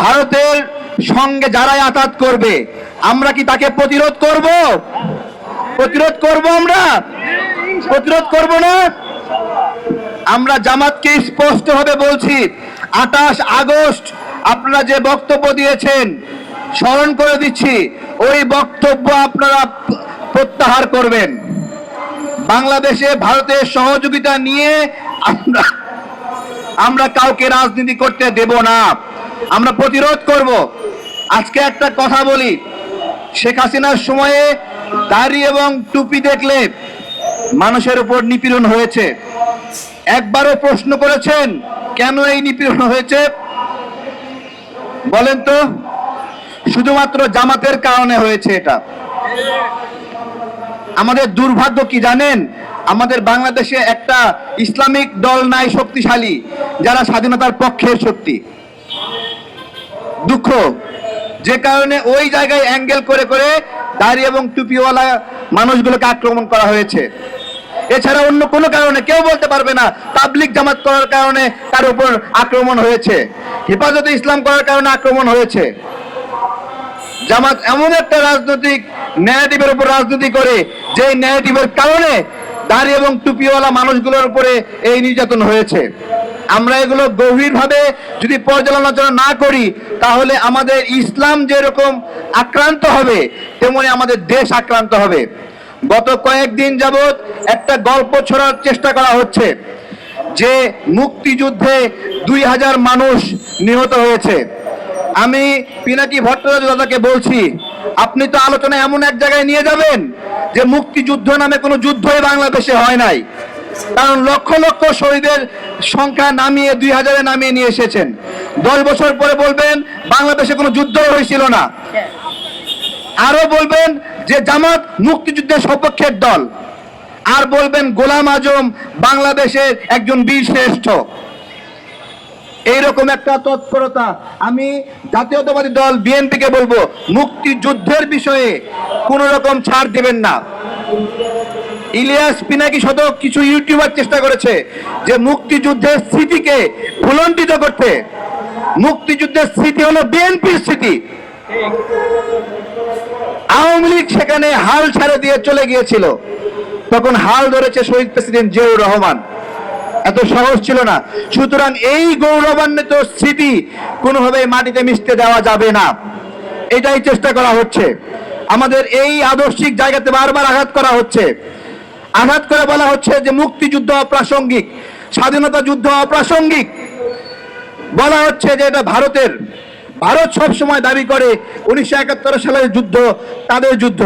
ভারতের সঙ্গে যারাই আঘাত করবে, আমরা কি তাকে প্রতিরোধ করব? প্রতিরোধ করব আমরা? প্রতিরোধ করব না? আমরা জামাতকে স্পষ্টভাবে বলছি, আঠাশ আগস্ট আপনারা যে বক্তব্য দিয়েছেন, স্মরণ করে দিচ্ছি, ওই বক্তব্য আপনারা প্রত্যাহার করবেন। বাংলাদেশে ভারতের সহযোগিতা নিয়ে আমরা আমরা কাউকে রাজনীতি করতে দেব না। আমরা প্রতিরোধ করব। আজকে একটা কথা বলি। শেখ হাসিনার সময়ে দাড়ি এবং টুপি দেখলে মানুষের উপর নিপীড়ন হয়েছে। একবারও প্রশ্ন করেছেন, কেন এই নিপীড়ন হয়েছে? বলেন তো, শুধুমাত্র জামাতের কারণে হয়েছে এটা। আমাদের দুর্ভাগ্য কি জানেন? আমাদের বাংলাদেশে একটা ইসলামিক দল নাই শক্তিশালী, যারা স্বাধীনতার পক্ষের শক্তি। দুঃখ। যে কারণে ওই জায়গায় অ্যাঙ্গেল করে করে দাড়ি এবং টুপিওয়ালা মানুষগুলোকে আক্রমণ করা হয়েছে। এছাড়া অন্য কোনো কারণে কেউ বলতে পারবে না পাবলিক জামাত করার কারণে তার উপর আক্রমণ হয়েছে। হেফাজতে ইসলাম করার কারণে আক্রমণ হয়েছে। জামাত এমন একটা রাজনৈতিক ন্যারেটিভের উপর রাজনীতি করে যে ন্যারেটিভের কারণে দাড়ি এবং টুপিওয়ালা মানুষগুলোর উপরে এই নির্যাতন হয়েছে। আমরা এগুলো গভীরভাবে যদি পর্যালোচনা না করি, তাহলে আমাদের ইসলাম যেরকম আক্রান্ত হবে, তেমনি আমাদের দেশ আক্রান্ত হবে। গত কয়েকদিন যাবৎ একটা গল্প ছড়ার চেষ্টা করা হচ্ছে, যে মুক্তিযুদ্ধে দুই হাজার মানুষ নিহত হয়েছে। আমি পিনাকি ভট্টাচার্য দাদাকে বলছি, আপনি তো আলোচনা এমন এক জায়গায় নিয়ে যাবেন যে মুক্তিযুদ্ধ নামে কোনো যুদ্ধই বাংলাদেশে হয় নাই। কারণ লক্ষ লক্ষ শহীদের সংখ্যা নামিয়ে দুই হাজারে নামিয়ে নিয়ে এসেছেন। দশ বছর পরে বলবেন, বাংলাদেশে কোনো যুদ্ধ হয়েছিল না। আরও বলবেন যে জামাত মুক্তিযুদ্ধের সপক্ষের দল। আর বলবেন, গোলাম আজম বাংলাদেশের একজন বীর শ্রেষ্ঠ। এইরকম একটা তৎপরতা আমি জাতীয়তাবাদী দল বিএনপিকে বলব, মুক্তিযুদ্ধের বিষয়ে কোন রকম ছাড় দেবেন না। ইলিয়াস পিনাকি শত কিছু ইউটিউবার চেষ্টা করেছে যে মুক্তিযুদ্ধের স্মৃতিকে ভুলন্টিত করতে। মুক্তিযুদ্ধের স্মৃতি হলো বিএনপির স্মৃতি। আওয়ামী লীগ সেখানে হাল ছেড়ে দিয়ে চলে গিয়েছিল। তখন হাল ধরেছে শহীদ প্রেসিডেন্ট জিয়াউর রহমান। এত সহজ ছিল না। সুতরাং এই গৌরবান্বিত স্মৃতি কোনোভাবে মাটিতে মিশতে দেওয়া যাবে না। এটাই চেষ্টা করা হচ্ছে। আমাদের এই আদর্শিক জায়গাতে বারবার আঘাত করা হচ্ছে। আঘাত করে বলা হচ্ছে যে মুক্তিযুদ্ধ অপ্রাসঙ্গিক, স্বাধীনতা যুদ্ধ অপ্রাসঙ্গিক। বলা হচ্ছে যে এটা ভারতের, ভারত সব সময় দাবি করে উনিশশো একাত্তর সালের যুদ্ধ, তাদের যুদ্ধ।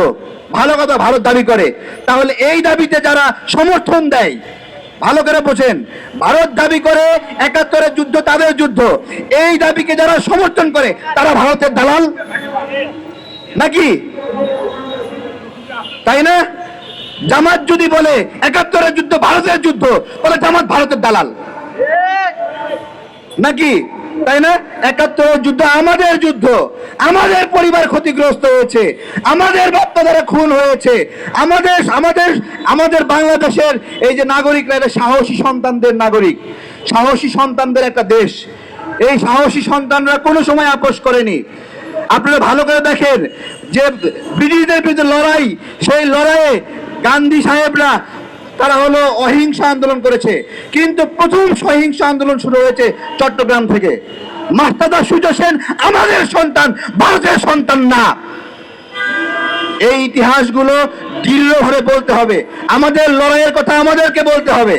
ভালো কথা, ভারত দাবি করে। তাহলে এই দাবিতে যারা সমর্থন দেয়, ভালো করে বোঝেন, ভারত দাবি করে একাত্তরের যুদ্ধ, তাদের যুদ্ধ। এই দাবিকে যারা সমর্থন করে, তারা ভারতের দালাল? নাকি? তাই না? জামাত যদি বলে একাত্তরের যুদ্ধ, ভারতের যুদ্ধ, তাহলে জামাত ভারতের দালাল। নাকি? তাই না? একাত্তরের যুদ্ধ আমাদের যুদ্ধ। আমাদের পরিবার ক্ষতিগ্রস্ত হয়েছে। আমাদের বাপ্তাদারা খুন হয়েছে। আমাদের আমাদের আমাদের বাংলাদেশের এই যে নাগরিকরা, এরা সাহসী সন্তানদের নাগরিক। সাহসী সন্তানদের একটা দেশ। এই সাহসী সন্তানরা কোনো সময় আপোষ করেনি। আপনারা ভালো করে দেখেন যে ব্রিটিশদের বিরুদ্ধে লড়াই, সেই লড়াইয়ে গান্ধী সাহেবরা, তারা হলো অহিংসা আন্দোলন করেছে। কিন্তু প্রথম সহিংসা আন্দোলন শুরু হয়েছে চট্টগ্রাম থেকে। মাস্তাদা সূর্য সেন আমাদের সন্তান, ভারতের সন্তান না। এই ইতিহাসগুলো দৃঢ়ভাবে বলতে হবে। আমাদের লড়াইয়ের কথা আমাদেরকে বলতে হবে।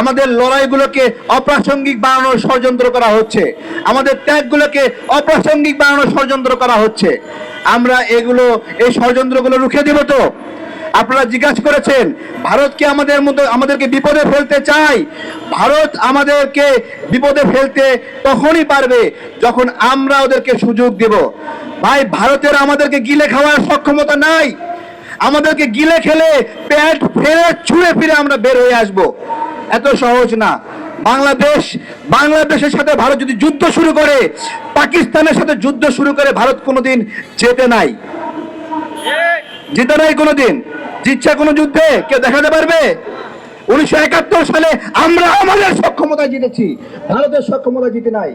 আমাদের লড়াইগুলোকে অপ্রাসঙ্গিক বানানোর ষড়যন্ত্র করা হচ্ছে। আমাদের ত্যাগগুলোকে অপ্রাসঙ্গিক বানানোর ষড়যন্ত্র করা হচ্ছে। আমরা এগুলো, এই ষড়যন্ত্রগুলো রুখে দেব তো। আপনারা জিজ্ঞাসা করেছেন, ভারত কি আমাদের মধ্যে আমাদেরকে বিপদে ফেলতে চায়? ভারত আমাদেরকে বিপদে ফেলতে তখনই পারবে যখন আমরা ওদেরকে সুযোগ দেব। ভাই, ভারতের আমাদেরকে গিলে খাওয়ার সক্ষমতা নাই। আমাদেরকে গিলে খেলে পেট ফেরে ছুঁড়ে ফিরে আমরা বের হয়ে আসব। এত সহজ না। বাংলাদেশ, বাংলাদেশের সাথে ভারত যদি যুদ্ধ শুরু করে, পাকিস্তানের সাথে যুদ্ধ শুরু করে ভারত কোনোদিন যেতে নাই। জিতে নাই কোনোদিন। জিতছে কোনো যুদ্ধে? কেউ দেখাতে পারবে? উনিশশো একাত্তর সালে আমরা আমাদের সক্ষমতা জিতেছি। ভারতের সক্ষমতা জিতে নাই।